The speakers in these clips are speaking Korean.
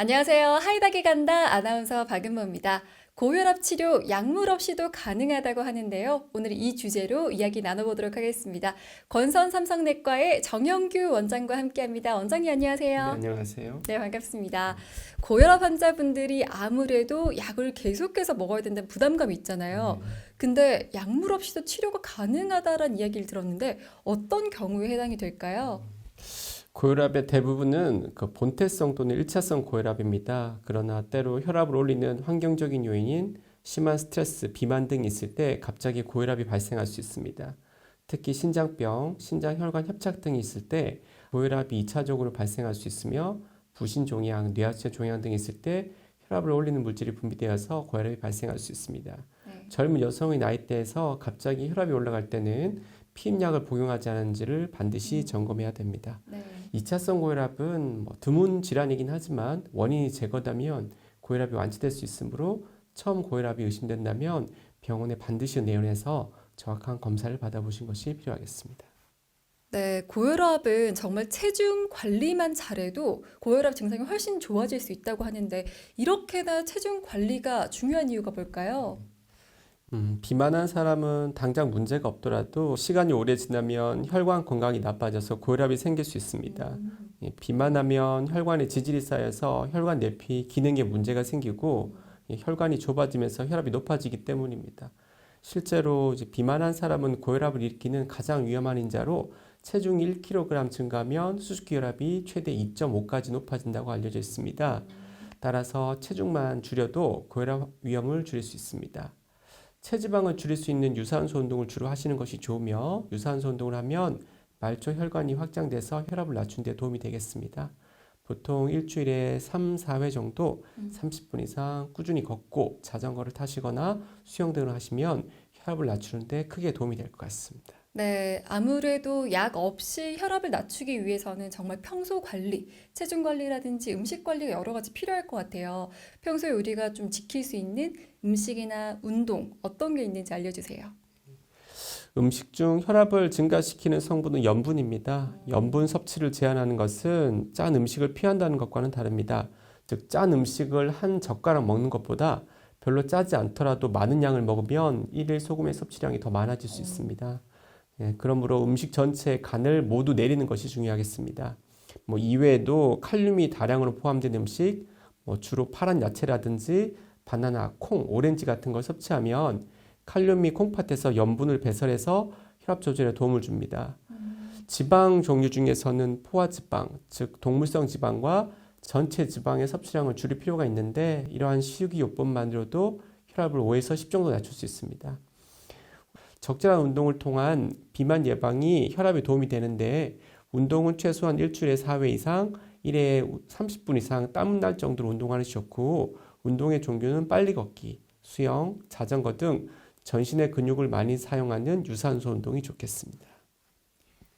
안녕하세요. 하이닥에 간다 아나운서 박은모입니다. 고혈압 치료 약물 없이도 가능하다고 하는데요. 오늘 이 주제로 이야기 나눠보도록 하겠습니다. 권선 삼성내과의 정영규 원장과 함께합니다. 원장님 네, 안녕하세요. 안녕하세요. 네, 반갑습니다. 고혈압 환자분들이 아무래도 약을 계속해서 먹어야 된다는 부담감이 있잖아요. 근데 약물 없이도 치료가 가능하다라는 이야기를 들었는데 어떤 경우에 해당이 될까요? 고혈압의 대부분은 그 본태성 또는 일차성 고혈압입니다. 그러나 때로 혈압을 올리는 환경적인 요인인 심한 스트레스, 비만 등이 있을 때 갑자기 고혈압이 발생할 수 있습니다. 특히 신장병, 신장혈관 협착 등이 있을 때 고혈압이 2차적으로 발생할 수 있으며 부신 종양, 뇌하체 종양 등이 있을 때 혈압을 올리는 물질이 분비되어서 고혈압이 발생할 수 있습니다. 네. 젊은 여성의 나이대에서 갑자기 혈압이 올라갈 때는 피임약을 복용하지 않은지를 반드시 점검해야 됩니다. 네. 2차성 고혈압은 뭐 드문 질환이긴 하지만 원인이 제거되면 고혈압이 완치될 수 있으므로 처음 고혈압이 의심된다면 병원에 반드시 내원해서 정확한 검사를 받아보신 것이 필요하겠습니다. 네, 고혈압은 정말 체중 관리만 잘해도 고혈압 증상이 훨씬 좋아질 수 있다고 하는데 이렇게나 체중 관리가 중요한 이유가 뭘까요? 음, 비만한 사람은 당장 문제가 없더라도 시간이 오래 지나면 혈관 건강이 나빠져서 고혈압이 생길 수 있습니다. 예, 비만하면 혈관에 지질이 쌓여서 혈관 내피 기능에 문제가 생기고 예, 혈관이 좁아지면서 혈압이 높아지기 때문입니다. 실제로 비만한 사람은 고혈압을 일으키는 가장 위험한 인자로 체중 1kg 증가하면 수축기 혈압이 최대 2.5까지 높아진다고 알려져 있습니다. 따라서 체중만 줄여도 고혈압 위험을 줄일 수 있습니다. 체지방을 줄일 수 있는 유산소 운동을 주로 하시는 것이 좋으며 유산소 운동을 하면 말초 혈관이 확장돼서 혈압을 낮춘 데 도움이 되겠습니다. 보통 일주일에 3, 4회 정도 30분 이상 꾸준히 걷고 자전거를 타시거나 수영 등을 하시면 혈압을 낮추는 데 크게 도움이 될 것 같습니다. 네, 아무래도 약 없이 혈압을 낮추기 위해서는 정말 평소 관리, 체중 관리라든지 음식 관리가 여러 가지 필요할 것 같아요. 평소에 우리가 좀 지킬 수 있는 음식이나 운동 어떤 게 있는지 알려주세요. 음식 중 혈압을 증가시키는 성분은 염분입니다. 염분 섭취를 제한하는 것은 짠 음식을 피한다는 것과는 다릅니다. 즉, 짠 음식을 한 젓가락 먹는 것보다 별로 짜지 않더라도 많은 양을 먹으면 일일 소금의 섭취량이 더 많아질 수 있습니다. 예, 그러므로 음식 전체의 간을 모두 내리는 것이 중요하겠습니다. 뭐 이외에도 칼륨이 다량으로 포함된 음식, 뭐 주로 파란 야채라든지 바나나, 콩, 오렌지 같은 걸 섭취하면 칼륨이 콩팥에서 염분을 배설해서 혈압 조절에 도움을 줍니다. 지방 종류 중에서는 포화 지방, 즉 동물성 지방과 전체 지방의 섭취량을 줄일 필요가 있는데 이러한 식이요법만으로도 혈압을 5에서 10 정도 낮출 수 있습니다. 적절한 운동을 통한 비만 예방이 혈압에 도움이 되는데 운동은 최소한 일주일에 4회 이상, 1회에 30분 이상 땀 날 정도로 운동하는 것이 좋고 운동의 종류는 빨리 걷기, 수영, 자전거 등 전신의 근육을 많이 사용하는 유산소 운동이 좋겠습니다.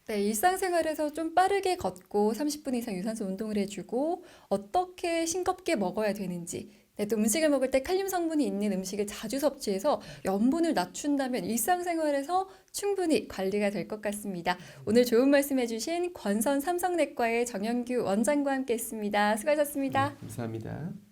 네, 일상생활에서 좀 빠르게 걷고 30분 이상 유산소 운동을 해주고 어떻게 싱겁게 먹어야 되는지 네, 또 음식을 먹을 때 칼륨 성분이 있는 음식을 자주 섭취해서 염분을 낮춘다면 일상생활에서 충분히 관리가 될 것 같습니다. 오늘 좋은 말씀 해주신 권선 삼성내과의 정영규 원장과 함께 했습니다. 수고하셨습니다. 네, 감사합니다.